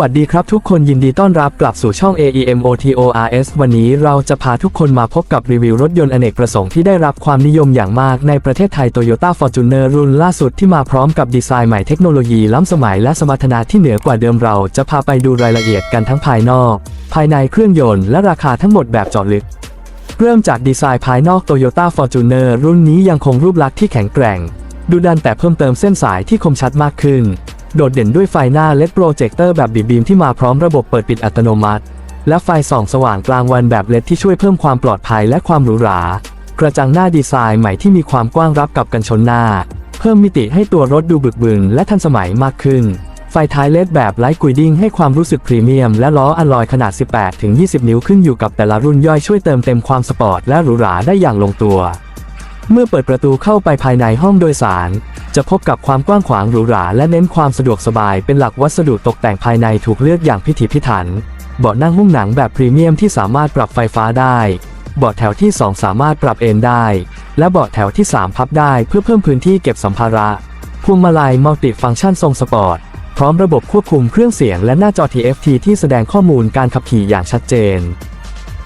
วัสดีครับทุกคนยินดีต้อนรับกลับสู่ช่อง AEMOTORS วันนี้เราจะพาทุกคนมาพบกับรีวิวรถยนต์อเนกประสงค์ที่ได้รับความนิยมอย่างมากในประเทศไทย Toyota Fortuner รุ่นล่าสุดที่มาพร้อมกับดีไซน์ใหม่เทคโนโลยีล้ำสมัยและสมรรถนะที่เหนือกว่าเดิมเราจะพาไปดูรายละเอียดกันทั้งภายนอก ภายในเครื่องยนต์และราคาทั้งหมดแบบเจาะลึกเริ่มจากดีไซน์ภายนอก Toyota Fortuner รุ่นนี้ยังคงรูปลักษณ์ที่แข็งแกร่ง ดูดันแต่เพิ่มเติมเส้นสายที่คมชัดมากขึ้น โดดเด่นด้วยไฟหน้า LED โปรเจคเตอร์แบบบีบีมที่มาพร้อมระบบเปิดปิดอัตโนมัติ และไฟส่องสว่างกลางวันแบบ LED ที่ช่วยเพิ่มความปลอดภัยและความหรูหรากระจังหน้าดีไซน์ใหม่ที่มีความกว้างรับกับกันชนหน้า เพิ่มมิติให้ตัวรถดูบึกบึนและทันสมัยมากขึ้น ไฟท้ายเลดแบบไลท์กุยดิ้งให้ความรู้สึกพรีเมียม และล้ออลลอยขนาด 18-20 นิ้วขึ้นอยู่กับแต่ละรุ่นย่อยช่วยเติมเต็มความสปอร์ตและหรูหราได้อย่างลงตัว เมื่อเปิดประตูเข้าไปภายในห้องโดยสาร จะพบกับความกว้างขวางหรูหราและเน้นความสะดวกสบายเป็นหลักวัสดุตกแต่งภายในถูกเลือกอย่างพิถีพิถัน เบาะนั่งหุ้มหนังแบบพรีเมียมที่สามารถปรับไฟฟ้าได้ เบาะแถวที่ 2 สามารถปรับเอนได้ และเบาะแถวที่ 3 พับได้เพื่อเพิ่มพื้นที่เก็บสัมภาระพวงมาลัยมัลติฟังก์ชันทรงสปอร์ตพร้อมระบบควบคุมเครื่องเสียงและหน้าจอ TFT ที่แสดงข้อมูลการขับขี่อย่างชัดเจน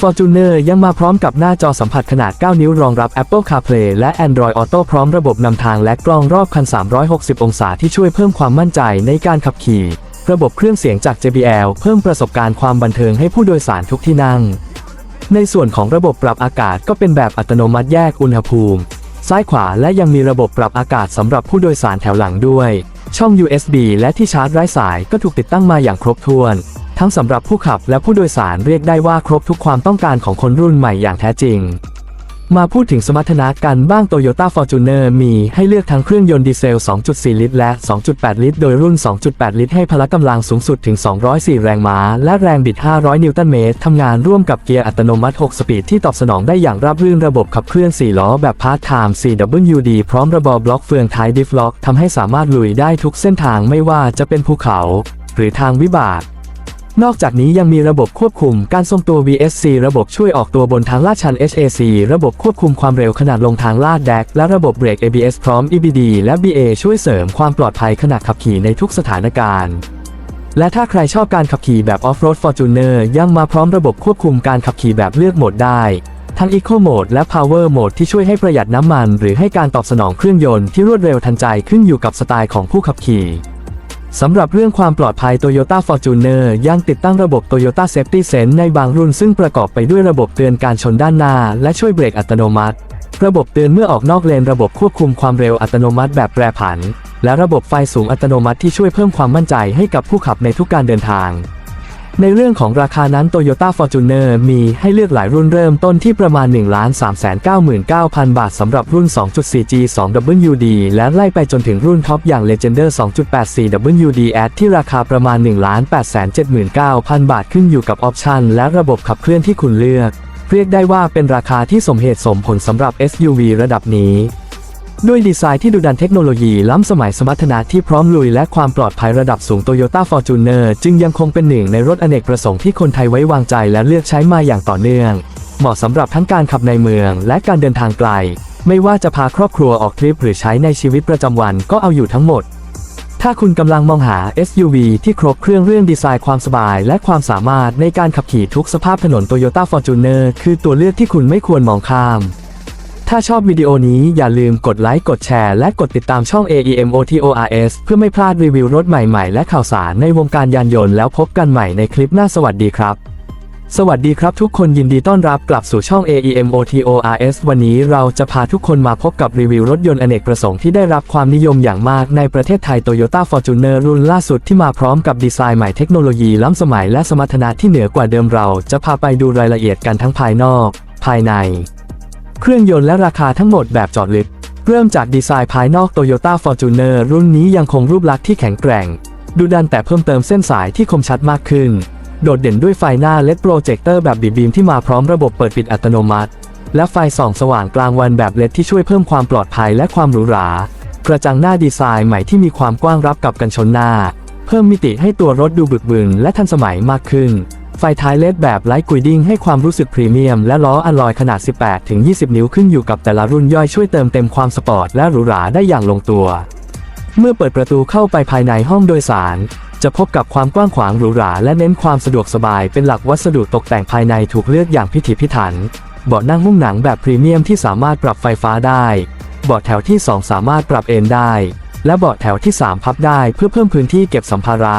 Fortuner ยังมาพร้อมกับหน้าจอสัมผัสขนาด 9 นิ้วรองรับ Apple CarPlay และ Android Auto พร้อมระบบนำทางและกล้องรอบคัน 360 องศาที่ช่วยเพิ่มความมั่นใจในการขับขี่ ระบบเครื่องเสียงจาก JBL เพิ่มประสบการณ์ความบันเทิงให้ผู้โดยสารทุกที่นั่ง ในส่วนของระบบปรับอากาศก็เป็นแบบอัตโนมัติแยกอุณหภูมิ ซ้ายขวาและยังมีระบบปรับอากาศสำหรับผู้โดยสารแถวหลังด้วย ช่อง USB และที่ชาร์จไร้สายก็ถูกติดตั้งมาอย่างครบถ้วน ทั้งสำหรับผู้ขับและผู้โดยสารเรียกได้ว่าครบทุกความต้องการของคนรุ่นใหม่อย่างแท้จริง มาพูดถึงสมรรถนะกันบ้าง Toyota Fortuner มีให้เลือกทั้งเครื่องยนต์ดีเซล 2.4 ลิตร และ 2.8 ลิตร โดยรุ่น 2.8 ลิตรให้พละกำลังสูงสุดถึง 204 แรงม้า และแรงบิด 500 นิวตันเมตรทำงานร่วมกับเกียร์อัตโนมัติ 6 สปีดที่ตอบสนองได้อย่างราบรื่นระบบขับเคลื่อน 4 ล้อแบบพาร์ทไทม์ 4WD พร้อมระบบบล็อกเฟืองท้ายดิฟล็อกทำให้สามารถลุยได้ทุกเส้นทางไม่ว่าจะเป็นภูเขา หรือทางวิบาก นอกจากนี้ยังมีระบบควบคุมการทรงตัว VSC ระบบช่วยออกตัวบนทางลาดชัน HAC ระบบควบคุมความเร็วขนาดลงทางลาดแดก และระบบเบรก ABS พร้อม EBD และ BA ช่วยเสริมความปลอดภัยขณะขับขี่ในทุกสถานการณ์และถ้าใครชอบการขับขี่แบบ Off-road Fortuner ยังมาพร้อมระบบควบคุมการขับขี่แบบเลือกโหมดได้ ทั้ง Eco Mode และ Power Mode ที่ช่วยให้ประหยัดน้ำมัน หรือให้การตอบสนองเครื่องยนต์ที่รวดเร็วทันใจขึ้นอยู่กับสไตล์ของผู้ขับขี่ สำหรับเรื่องความปลอดภัย Toyota Fortuner ยังติดตั้งระบบ Toyota Safety Sense ในบางรุ่นซึ่งประกอบไปด้วยระบบเตือนการชนด้านหน้า และช่วยเบรกอัตโนมัติ ระบบเตือนเมื่อออกนอกเลนระบบควบคุมความเร็วอัตโนมัติแบบแปรผัน และระบบไฟสูงอัตโนมัติที่ช่วยเพิ่มความมั่นใจให้กับผู้ขับในทุกการเดินทาง ในเรื่องของราคานั้น Toyota Fortuner มีให้เลือกหลายรุ่นเริ่มต้นที่ประมาณ 1 3 9 9 0 0 0 บาทสำหรับรุ่น 2.4G 2WD และไล่ไปจนถึงรุ่นท็อปอย่าง Legender 2.84WD Ad ที่ราคาประมาณ 1 8 7 9 0 0 0 บาทขึ้นอยู่กับออปชันและระบบขับเคลื่อนที่คุณเลือก เรียกได้ว่าเป็นราคาที่สมเหตุสมผลสำหรับ SUV ระดับนี้ ด้วยดีไซน์ที่ดูดันเทคโนโลยีล้ำสมัยสมรรถนะที่พร้อมลุยและความปลอดภัยระดับสูง Toyota Fortuner จึงยังคงเป็นหนึ่งในรถอเนกประสงค์ที่คนไทยไว้วางใจและเลือกใช้มาอย่างต่อเนื่อง เหมาะสำหรับทั้งการขับในเมืองและการเดินทางไกล ไม่ว่าจะพาครอบครัวออกทริปหรือใช้ในชีวิตประจำวันก็เอาอยู่ทั้งหมด ถ้าคุณกำลังมองหา SUV ที่ครบเครื่องเรื่องดีไซน์ความสบาย และความสามารถในการขับขี่ทุกสภาพถนน Toyota Fortuner คือตัวเลือกที่คุณไม่ควรมองข้าม ถ้าชอบวิดีโอนี้อย่าลืมกดไลค์กดแชร์และกดติดตามช่อง AEMOTORS เพื่อไม่พลาดรีวิวรถใหม่ๆ และข่าวสารในวงการยานยนต์แล้วพบกันใหม่ในคลิปหน้าสวัสดีครับ สวัสดีครับทุกคนยินดีต้อนรับกลับสู่ช่อง AEMOTORS วันนี้เราจะพาทุกคนมาพบกับรีวิวรถยนต์อเนกประสงค์ที่ได้รับความนิยมอย่างมากในประเทศไทย Toyota Fortuner รุ่นล่าสุดที่มาพร้อมกับดีไซน์ใหม่เทคโนโลยีล้ำสมัยและสมรรถนะที่เหนือกว่าเดิมเรา จะพาไปดูรายละเอียดกันทั้งภายนอก ภายใน เครื่องยนต์และราคาทั้งหมดแบบจอดลึก เริ่มจากดีไซน์ภายนอก Toyota Fortuner รุ่นนี้ยังคงรูปลักษณ์ที่แข็งแกร่ง ดูดันแต่เพิ่มเติมเส้นสายที่คมชัดมากขึ้น โดดเด่นด้วยไฟหน้า LED โปรเจคเตอร์แบบบีบีมที่มาพร้อมระบบเปิดปิดอัตโนมัติ และไฟส่องสว่างกลางวันแบบ LED ที่ช่วยเพิ่มความปลอดภัยและความหรูหรากระจังหน้าดีไซน์ใหม่ที่มีความกว้างรับกับกันชนหน้า เพิ่มมิติให้ตัวรถดูบึกบึนและทันสมัยมากขึ้น ไฟท้ายเลดแบบไลท์กุยดิ้งให้ความรู้สึกพรีเมียม และล้ออลลอยขนาด 18-20 นิ้วขึ้นอยู่กับแต่ละรุ่นย่อยช่วยเติมเต็มความสปอร์ตและหรูหราได้อย่างลงตัว เมื่อเปิดประตูเข้าไปภายในห้องโดยสารจจะพบกับความกว้างขวางหรูหราและเน้นความสะดวกสบายเป็นหลักวัสดุตกแต่งภายในถูกเลือกอย่างพิถีพิถัน เบาะนั่งหุ้มหนังแบบพรีเมียมที่สามารถปรับไฟฟ้าได้ เบาะแถวที่ 2 สามารถปรับเอนได้ และเบาะแถวที่ 3 พับได้เพื่อเพิ่มพื้นที่เก็บสัมภาระ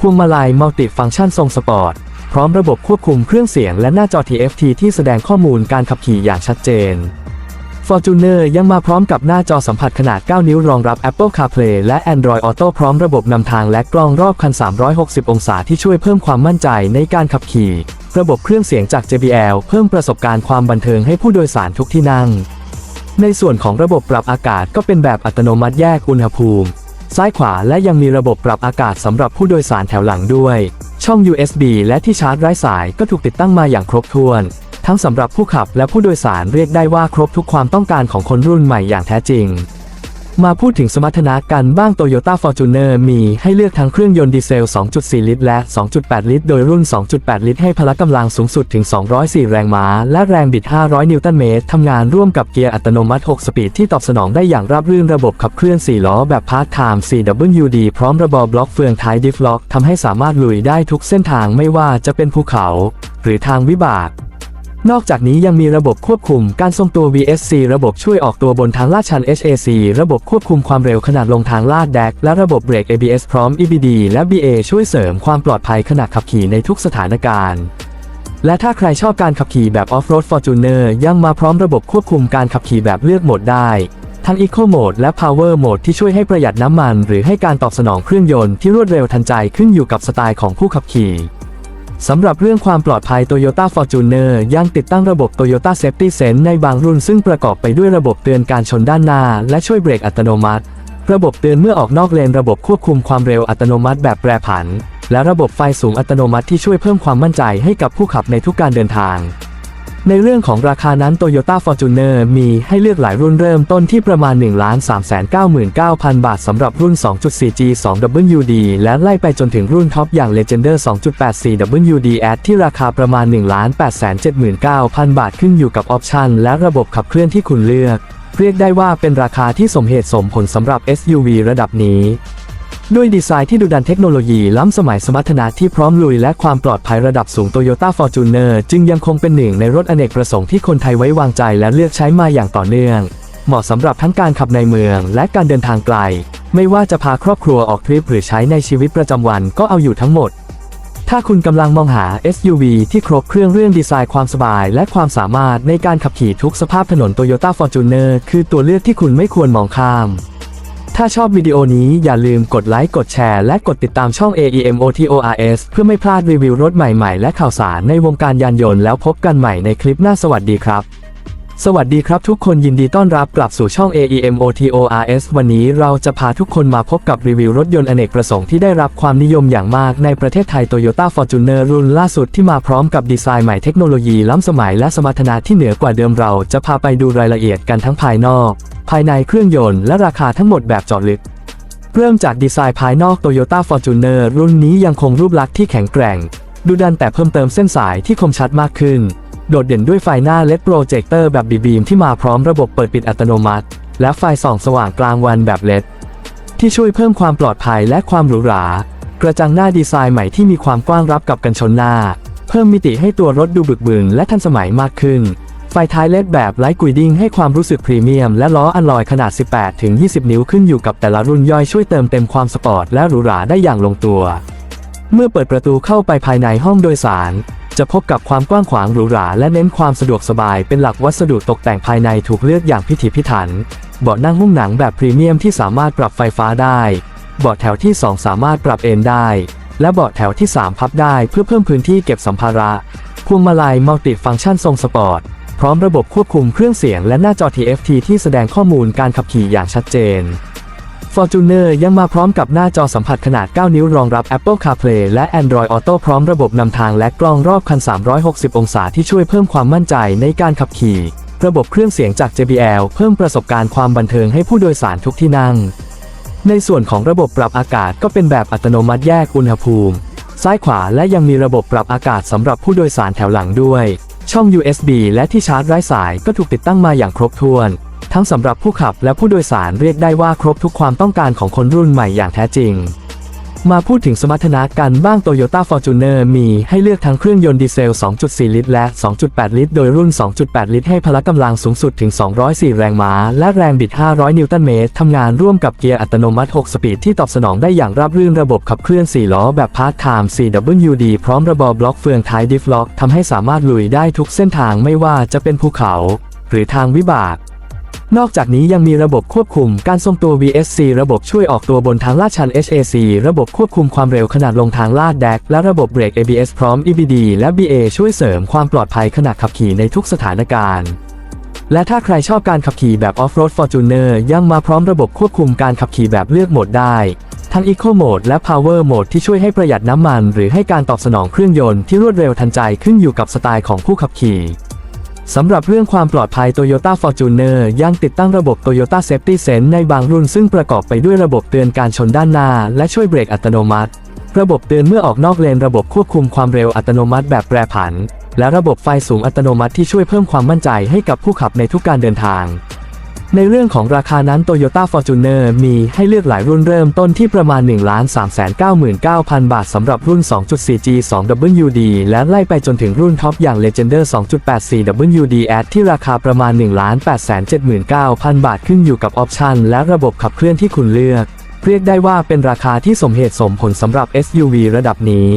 พวงมาลัยมัลติฟังก์ชันทรงสปอร์ต พร้อมระบบควบคุมเครื่องเสียงและหน้าจอ TFT ที่แสดงข้อมูลการขับขี่อย่างชัดเจน Fortuner ยังมาพร้อมกับหน้าจอสัมผัสขนาด 9 นิ้วรองรับ Apple CarPlay และ Android Auto พร้อมระบบนำทางและกล้องรอบคัน 360 องศาที่ช่วยเพิ่มความมั่นใจในการขับขี่ ระบบเครื่องเสียงจาก JBL เพิ่มประสบการณ์ความบันเทิงให้ผู้โดยสารทุกที่นั่ง ในส่วนของระบบปรับอากาศก็เป็นแบบอัตโนมัติแยกอุณหภูมิ ซ้ายขวาและยังมีระบบปรับอากาศสำหรับผู้โดยสารแถวหลังด้วย ช่อง USB และที่ชาร์จไร้สายก็ถูกติดตั้งมาอย่างครบถ้วน ทั้งสำหรับผู้ขับและผู้โดยสารเรียกได้ว่าครบทุกความต้องการของคนรุ่นใหม่อย่างแท้จริง มาพูดถึงสมรรถนะกันบ้าง Toyota Fortuner มีให้เลือกทั้งเครื่องยนต์ดีเซล 2.4 ลิตร และ 2.8 ลิตร โดยรุ่น 2.8 ลิตร ให้พละกำลังสูงสุดถึง 204 แรงม้า และแรงบิด 500 นิวตันเมตร ทำงานร่วมกับเกียร์อัตโนมัติ 6 สปีดที่ตอบสนองได้อย่างราบรื่นระบบขับเคลื่อน 4 ล้อแบบพาร์ทไทม์ 4WD พร้อมระบบบล็อกเฟืองท้ายดิฟล็อกทำให้สามารถลุยได้ทุกเส้นทางไม่ว่าจะเป็นภูเขา หรือทางวิบาก นอกจากนี้ยังมีระบบควบคุมการทรงตัว VSC ระบบช่วยออกตัวบนทางลาดชัน HAC ระบบควบคุมความเร็วขนาดลงทางลาดแดก และระบบเบรก ABS พร้อม EBD และ BA ช่วยเสริมความปลอดภัยขณะขับขี่ในทุกสถานการณ์และถ้าใครชอบการขับขี่แบบ Off-road Fortuner ยังมาพร้อมระบบควบคุมการขับขี่แบบเลือกโหมดได้ ทั้ง Eco Mode และ Power Mode ที่ช่วยให้ประหยัดน้ำมัน หรือให้การตอบสนองเครื่องยนต์ที่รวดเร็วทันใจขึ้นอยู่กับสไตล์ของผู้ขับขี่ สำหรับเรื่องความปลอดภัย Toyota Fortuner ยังติดตั้งระบบ Toyota Safety Sense ในบางรุ่นซึ่งประกอบไปด้วยระบบเตือนการชนด้านหน้า และช่วยเบรกอัตโนมัติ ระบบเตือนเมื่อออกนอกเลนระบบควบคุมความเร็วอัตโนมัติแบบแปรผัน และระบบไฟสูงอัตโนมัติที่ช่วยเพิ่มความมั่นใจให้กับผู้ขับในทุกการเดินทาง ในเรื่องของราคานั้น Toyota Fortuner มีให้เลือกหลายรุ่นเริ่มต้นที่ประมาณ 1 3 9 9 0 0 0 บาทสำหรับรุ่น 2.4G 2WD และไล่ไปจนถึงรุ่นท็อปอย่าง Legender 2.84WD Ad ที่ราคาประมาณ 1 8 7 9 0 0 0 บาทขึ้นอยู่กับออปชันและระบบขับเคลื่อนที่คุณเลือก เรียกได้ว่าเป็นราคาที่สมเหตุสมผลสำหรับ SUV ระดับนี้ ด้วยดีไซน์ที่ดุดันเทคโนโลยีล้ำสมัยสมรรถนะที่พร้อมลุยและความปลอดภัยระดับสูง Toyota Fortuner จึงยังคงเป็นหนึ่งในรถอเนกประสงค์ที่คนไทยไว้วางใจและเลือกใช้มาอย่างต่อเนื่อง เหมาะสำหรับทั้งการขับในเมืองและการเดินทางไกล ไม่ว่าจะพาครอบครัวออกทริปหรือใช้ในชีวิตประจำวันก็เอาอยู่ทั้งหมด ถ้าคุณกำลังมองหา SUV ที่ครบเครื่องเรื่องดีไซน์ความสบาย และความสามารถในการขับขี่ทุกสภาพถนน Toyota Fortuner คือตัวเลือกที่คุณไม่ควรมองข้าม ถ้าชอบวิดีโอนี้อย่าลืมกดไลค์กดแชร์และกดติดตามช่อง AEMOTORS เพื่อไม่พลาดรีวิวรถใหม่ๆ และข่าวสารในวงการยานยนต์แล้วพบกันใหม่ในคลิปหน้าสวัสดีครับ สวัสดีครับทุกคนยินดีต้อนรับกลับสู่ช่อง AEMOTORS วันนี้เราจะพาทุกคนมาพบกับรีวิวรถยนต์อเนกประสงค์ที่ได้รับความนิยมอย่างมากในประเทศไทย Toyota Fortuner รุ่นล่าสุดที่มาพร้อมกับดีไซน์ใหม่เทคโนโลยีล้ำสมัยและสมรรถนะที่เหนือกว่าเดิมเราจะพาไปดูรายละเอียดกันทั้งภายนอก ภายในเครื่องยนต์และราคาทั้งหมดแบบเจาะลึกเริ่มจากดีไซน์ภายนอก Toyota Fortuner รุ่นนี้ยังคงรูปลักษณ์ที่แข็งแกร่ง ดูดันแต่เพิ่มเติมเส้นสายที่คมชัดมากขึ้น โดดเด่นด้วยไฟหน้า LED โปรเจคเตอร์แบบบีบีมที่มาพร้อมระบบเปิดปิดอัตโนมัติ และไฟส่องสว่างกลางวันแบบ LED ที่ช่วยเพิ่มความปลอดภัยและความหรูหรากระจังหน้าดีไซน์ใหม่ที่มีความกว้างรับกับกันชนหน้า เพิ่มมิติให้ตัวรถดูบึกบึนและทันสมัยมากขึ้น ไฟท้ายเลดแบบไลท์กุยดิ้งให้ความรู้สึกพรีเมียม และล้ออัลลอยขนาด 18-20 นิ้วขึ้นอยู่กับแต่ละรุ่นย่อยช่วยเติมเต็มความสปอร์ตและหรูหราได้อย่างลงตัว เมื่อเปิดประตูเข้าไปภายในห้องโดยสาร จะพบกับความกว้างขวางหรูหราและเน้นความสะดวกสบายเป็นหลักวัสดุตกแต่งภายในถูกเลือกอย่างพิถีพิถัน เบาะนั่งหุ้มหนังแบบพรีเมียมที่สามารถปรับไฟฟ้าได้ เบาะแถวที่ 2 สามารถปรับเอนได้ และเบาะแถวที่ 3 พับได้เพื่อเพิ่มพื้นที่เก็บสัมภาระพวงมาลัยมัลติฟังก์ชันทรงสปอร์ตพร้อมระบบควบคุมเครื่องเสียงและหน้าจอ TFT ที่แสดงข้อมูลการขับขี่อย่างชัดเจน Fortuner ยังมาพร้อมกับหน้าจอสัมผัสขนาด 9 นิ้วรองรับ Apple CarPlay และ Android Auto พร้อมระบบนำทางและกล้องรอบคัน 360 องศาที่ช่วยเพิ่มความมั่นใจในการขับขี่ ระบบเครื่องเสียงจาก JBL เพิ่มประสบการณ์ความบันเทิงให้ผู้โดยสารทุกที่นั่ง ในส่วนของระบบปรับอากาศก็เป็นแบบอัตโนมัติแยกอุณหภูมิ ซ้ายขวาและยังมีระบบปรับอากาศสำหรับผู้โดยสารแถวหลังด้วย ช่อง USB และที่ชาร์จไร้สายก็ถูกติดตั้งมาอย่างครบถ้วน ทั้งสำหรับผู้ขับและผู้โดยสารเรียกได้ว่าครบทุกความต้องการของคนรุ่นใหม่อย่างแท้จริง มาพูดถึงสมรรถนะกันบ้าง Toyota Fortuner มีให้เลือกทั้งเครื่องยนต์ดีเซล 2.4 ลิตร และ 2.8 ลิตร โดยรุ่น 2.8 ลิตรให้พละกำลังสูงสุดถึง 204 แรงม้า และแรงบิด 500 นิวตันเมตรทำงานร่วมกับเกียร์อัตโนมัติ 6 สปีดที่ตอบสนองได้อย่างราบรื่นระบบขับเคลื่อน 4 ล้อแบบพาร์ทไทม์ 4WD พร้อมระบบบล็อกเฟืองท้ายดิฟล็อกทำให้สามารถลุยได้ทุกเส้นทางไม่ว่าจะเป็นภูเขา หรือทางวิบาก นอกจากนี้ยังมีระบบควบคุมการทรงตัว VSC ระบบช่วยออกตัวบนทางลาดชัน HAC ระบบควบคุมความเร็วขนาดลงทางลาดแดก และระบบเบรก ABS พร้อม EBD และ BA ช่วยเสริมความปลอดภัยขณะขับขี่ในทุกสถานการณ์และถ้าใครชอบการขับขี่แบบ Off-road Fortuner ยังมาพร้อมระบบควบคุมการขับขี่แบบเลือกโหมดได้ ทั้ง Eco Mode และ Power Mode ที่ช่วยให้ประหยัดน้ำมัน หรือให้การตอบสนองเครื่องยนต์ที่รวดเร็วทันใจขึ้นอยู่กับสไตล์ของผู้ขับขี่ สำหรับเรื่องความปลอดภัย Toyota Fortuner ยังติดตั้งระบบ Toyota Safety Sense ในบางรุ่นซึ่งประกอบไปด้วยระบบเตือนการชนด้านหน้า และช่วยเบรกอัตโนมัติ ระบบเตือนเมื่อออกนอกเลนระบบควบคุมความเร็วอัตโนมัติแบบแปรผัน และระบบไฟสูงอัตโนมัติที่ช่วยเพิ่มความมั่นใจให้กับผู้ขับในทุกการเดินทาง ในเรื่องของราคานั้น Toyota Fortuner มีให้เลือกหลายรุ่นเริ่มต้นที่ประมาณ 1 3 9 9 0 0 0 บาทสำหรับรุ่น 2.4G 2WD และไล่ไปจนถึงรุ่นท็อปอย่าง Legender 2.84WD a d ที่ราคาประมาณ 1 8 7 9 0 0 0 บาทขึ้นอยู่กับออปชันและระบบขับเคลื่อนที่คุณเลือก เรียกได้ว่าเป็นราคาที่สมเหตุสมผลสำหรับ SUV ระดับนี้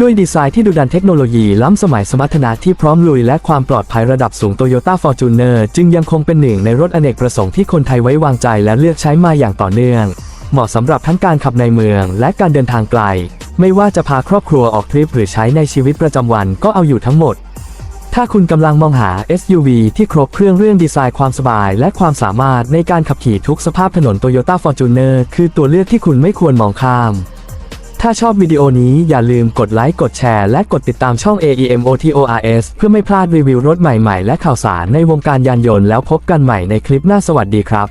ด้วยดีไซน์ที่ดุดันเทคโนโลยีล้ำสมัยสมรรถนะที่พร้อมลุยและความปลอดภัยระดับสูง Toyota Fortuner จึงยังคงเป็นหนึ่งในรถอเนกประสงค์ที่คนไทยไว้วางใจและเลือกใช้มาอย่างต่อเนื่อง เหมาะสำหรับทั้งการขับในเมืองและการเดินทางไกล ไม่ว่าจะพาครอบครัวออกทริปหรือใช้ในชีวิตประจำวันก็เอาอยู่ทั้งหมด ถ้าคุณกำลังมองหา SUV ที่ครบเครื่องเรื่องดีไซน์ความสบาย และความสามารถในการขับขี่ทุกสภาพถนน Toyota Fortuner คือตัวเลือกที่คุณไม่ควรมองข้าม ถ้าชอบวิดีโอนี้อย่าลืมกดไลค์ กดแชร์ และกดติดตามช่อง AEMOTORS เพื่อไม่พลาดรีวิวรถใหม่ๆ และข่าวสารในวงการยานยนต์แล้วพบกันใหม่ในคลิปหน้าสวัสดีครับ